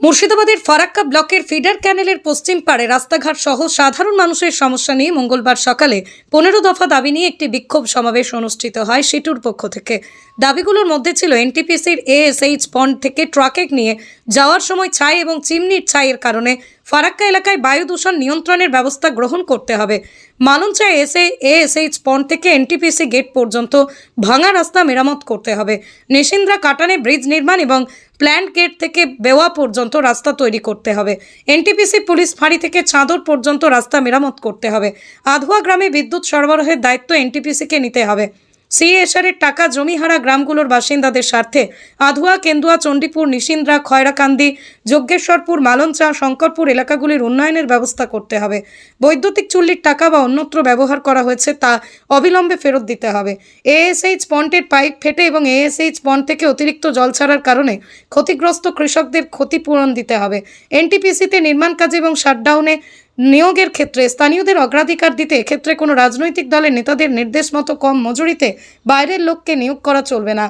মুর্শিদাবাদের ফারাক্কা ব্লকের ফিডার ক্যানেলের পশ্চিম পাড়ে রাস্তাঘাট সহ সাধারণ মানুষের সমস্যা নিয়ে মঙ্গলবার সকালে পনেরো দফা দাবি নিয়ে একটি বিক্ষোভ সমাবেশ অনুষ্ঠিত হয় সিটুর পক্ষ থেকে। দাবিগুলোর মধ্যে ছিল এনটিপিসির এএসএইচ পন্ড থেকে ট্রাকেক নিয়ে যাওয়ার সময় ছাই এবং চিমনির ছাইয়ের কারণে ফারাক্কা এলাকায় বায়ু দূষণ নিয়ন্ত্রণের ব্যবস্থা গ্রহণ করতে হবে। মালঞ্চা এসে এএসএইচ পন্ড থেকে এনটিপিসি গেট পর্যন্ত ভাঙা রাস্তা মেরামত করতে হবে। নিশিন্দ্রা কাটানে ব্রিজ নির্মাণ এবং প্ল্যান্ট গেট থেকে বেওয়া পর্যন্ত রাস্তা তৈরি করতে হবে। এনটিপিসি পুলিশ ফাঁড়ি থেকে চাঁদর পর্যন্ত রাস্তা মেরামত করতে হবে। আধুয়া গ্রামে বিদ্যুৎ সরবরাহের দায়িত্ব এনটিপিসিকে নিতে হবে। সিএসআরের টাকা জমিহারা গ্রামগুলোর বাসিন্দাদের স্বার্থে আধুয়া, কেন্দুয়া, চণ্ডীপুর, নিশিন্দ্রা, খয়রাকান্দি যজ্ঞেশ্বরপুর মালঞ্চা, শঙ্করপুর এলাকাগুলির উন্নয়নের ব্যবস্থা করতে হবে। বৈদ্যুতিক চুল্লির টাকা বা অন্যত্র ব্যবহার করা হয়েছে তা অবিলম্বে ফেরত দিতে হবে। এএসএইচ পন্টের পাইপ ফেটে এবং এএসএইচ পন্ট থেকে অতিরিক্ত জল ছাড়ার কারণে ক্ষতিগ্রস্ত কৃষকদের ক্ষতিপূরণ দিতে হবে। এনটিপিসিতে নির্মাণ কাজে এবং শাটডাউনে নিয়োগের ক্ষেত্রে স্থানীয়দের অগ্রাধিকার দিতে ক্ষেত্রে কোনো রাজনৈতিক দলের নেতাদের নির্দেশ মতো কম মজুরিতে বাইরের লোককে নিয়োগ করা চলবে না।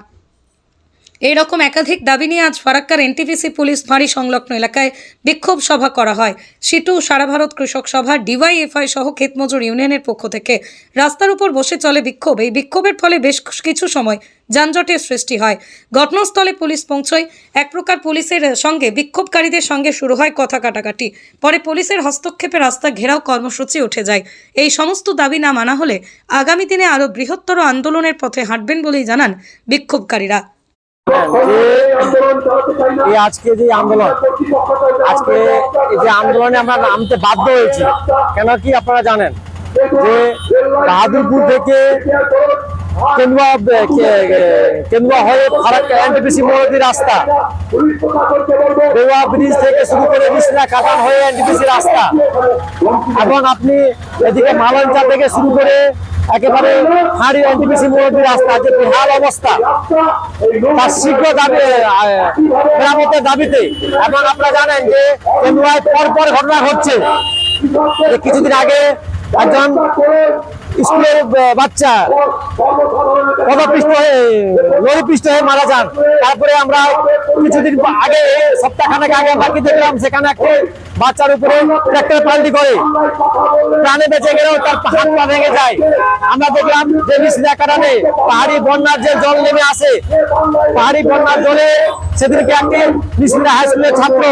এই রকম একাধিক দাবি নিয়ে আজ ফারাক্কার এনটিপিসি পুলিশ ফাঁড়ি সংলগ্ন এলাকায় বিক্ষোভ সভা করা হয়। সিটু সারা ভারত কৃষক সভা, ডিওয়াইএফআই সহ ক্ষেতমজুর ইউনিয়নের পক্ষ থেকে। রাস্তার উপর বসে চলে বিক্ষোভ। এই বিক্ষোভের ফলে বেশ কিছু সময় যানজটের সৃষ্টি হয়। ঘটনাস্থলে পুলিশ পৌঁছয়। এক প্রকার পুলিশের সঙ্গে, বিক্ষোভকারীদের সঙ্গে শুরু হয় কথা কাটাকাটি। পরে পুলিশের হস্তক্ষেপে রাস্তা ঘেরাও কর্মসূচি উঠে যায়। এই সমস্ত দাবি না মানা হলে আগামী দিনে আরও বৃহত্তর আন্দোলনের পথে হাঁটবেন বলেই জানান বিক্ষোভকারীরা। এই আজকে যে আন্দোলন, আজকে যে আন্দোলনে আমরা নামতে বাধ্য হয়েছি, কেন কি আপনারা জানেন? যে বাহাদুরপুর থেকে কেন্দুয়া কেন্দুয়া হয়ে ফারাক্কা এনটিপিসি মোড়ি রাস্তা। বেওয়া ব্রিজ থেকে শুরু করে বিছনা কাটান হয়ে এনটিপিসি রাস্তা। এখন আপনি এদিকে মালঞ্চা থেকে শুরু করে একেবারে হাড়ি এনটিপিসি মোড়ি রাস্তা, যে বেহাল অবস্থা, তার শীঘ্র দাবি মেরামতের দাবিতে। এবং আপনারা জানেন যে কেন্দুয়ায় পর পর ঘটনা ঘটছে। কিছুদিন আগে একজন স্কুলের বাচ্চা পদপৃষ্ট হয়ে লরিপৃষ্ট হয়ে মারা যান। তারপরে আমরা কিছুদিন আগে, সপ্তাহখানেক আগে বাকি দেখলাম, সেখানে একটা বাচ্চার উপরে ট্রাক্টর পাল্টি করে। প্রাণে বেঁচে গেলেও তার হাত পা ভেঙে যায়। আমরা দেখলাম যে মিসিদা কারণে পাহাড়ি বন্যার যে জল নেমে আসে, পাহাড়ি বন্যার জলে সেদিনকে একটি মিসিদা হাই স্কুলের ছাত্র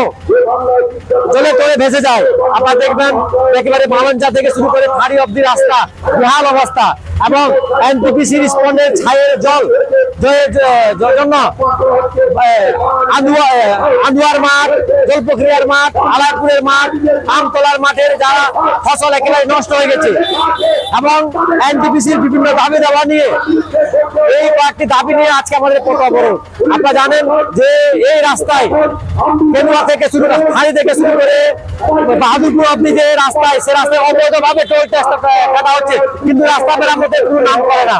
জলে তোলে ভেসে যায়। আপনারা দেখবেন, একেবারে মালঞ্চা থেকে শুরু করে ফাড়ি অব্দি রাস্তা, বেহাল অবস্থা। এবং এনটিপিসি রিসপন্ডের ছায়ের জল জন্য আন্দুয়ার মাঠ, জল প্রক্রিয়ার মাঠ আলারপুরের মাঠ, আমতলার মাঠের যারা ফসল একেবারে নষ্ট হয়ে গেছে এবং এনটিপিসির বিভিন্ন দাবি দাবা নিয়ে এই কয়েকটি দাবি নিয়ে আজকে আমাদের বড় আপনারা জানেন যে এই রাস্তায় কেন্দুয়া থেকে শুরু হাড়ি থেকে শুরু করে বাহাদুরপুর অব্দি যে রাস্তায়, সে রাস্তায় অবৈধভাবে টোল ট্যাক্স কাটা হচ্ছে, কিন্তু রাস্তা মেরামতের কোনো নাম করে না।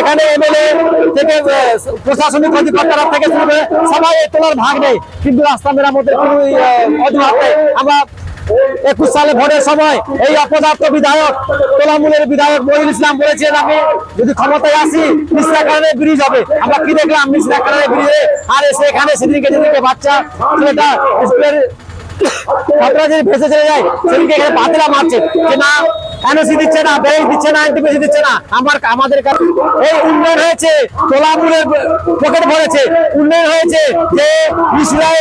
এখানে এমএলএ থেকে প্রশাসনিক অধিকর্তারা থেকে শুরু করে সবাই তোলার ভাগ নেই। কিন্তু রাস্তা মেরামতের কোনো অজুহাত নেই। আমরা একুশ সালে ভোটের সময় এই অপদার্থ বিধায়ক, তোলামূলের বিধায়ক মহিল ইসলাম বলেছেন আমি যদি ক্ষমতায় আসি কারণে ব্রিজ হবে। আমরা কি দেখলাম? কারণে ব্রিজে আর এসে এখানে সেদিনকে যেদিনকে বাচ্চা, ছেলেটা স্কুলের ছাত্ররা ভেসে চলে যায়, সেদিনকে এখানে বাতিলা মারছে। যে না এনওসি দিচ্ছে না ব্যাংক দিচ্ছে না এনটিপিসি দিচ্ছে না, আমার, আমাদের কাছে এই উন্নয়ন হয়েছে, তোলামূলের পকেট ভরেছে। উন্নয়ন হয়েছে যে মিশিলায়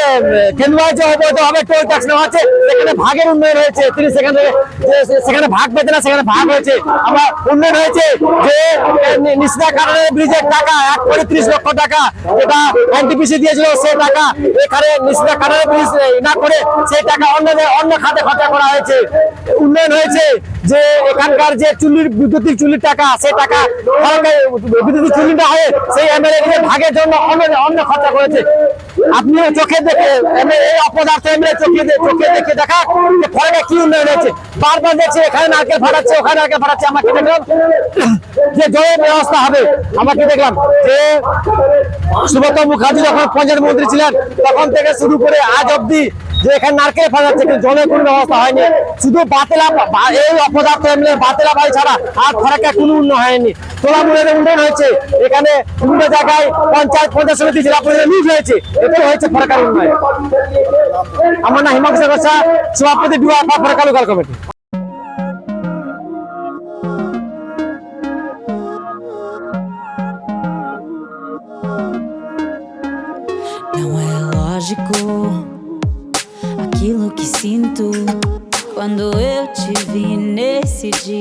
কেন্দ্রায় যে অবৈধভাবে টোল ট্যাক্স নেওয়া হচ্ছে, সেখানে ভাগের উন্নয়ন হয়েছে। তিনি সেখানে সেখানে ভাগ পেতে না, সেখানে ভাগ হয়েছে। আমরা উন্নয়ন হয়েছে যে নিশিদা কারণে ব্রিজের টাকা, এক কোটি ত্রিশ লক্ষ টাকা যেটা এনটিপিসি দিয়েছিল সেই টাকা এখানে নিশিদা কারণে ব্রিজ না করে সেই টাকা অন্য অন্য খাতে খরচা করা হয়েছে। উন্নয়ন হয়েছে যে এখানকার যে চুল্লির বিদ্যুতিক চুল্লির টাকা সেই টাকা বিদ্যুতিক চুল্লিটা হয়ে, সেই এমএলএ ভাগের জন্য অন্য অন্য খরচা করেছে। আপনিও চোখে দেখে এই অপদার্থ এমএলএ চোখে চোখে দেখে দেখা যে ফলে কি উন্নয়ন হয়েছে। বারবার দেখছে, এখানে নারকেল ফাটাচ্ছে, ওখানে নারকেল ফাটাচ্ছে আমাকে দেখলাম? যে জয়ের ব্যবস্থা হবে আমাকে দেখলাম? যে সুব্রত মুখার্জি যখন পঞ্চায়েত মন্ত্রী ছিলেন, তখন থেকে শুরু করে আজ অব্দি যে এখানে নারকেল যাচ্ছে কিন্তু জলের কোনো ব্যবস্থা হয়নি। শুধু বাতেলা এই অপদার্থ এমনি বাতেলা ভাই ছাড়া আর ফারাক্কা কোনো উন্নয়ন হয়নি। তোলামুলের উন্নয়ন হয়েছে, এখানে বিভিন্ন জায়গায় পঞ্চায়েত পঞ্চায়েত সমিতি, জেলা পরিষদ লিজ হয়েছে এতে হয়েছে ফারাক্কার উন্নয়ন। আমার নাম হিমাংশু গোসা সভাপতি বিভাগ Farakka local committee. Não é lógico esse.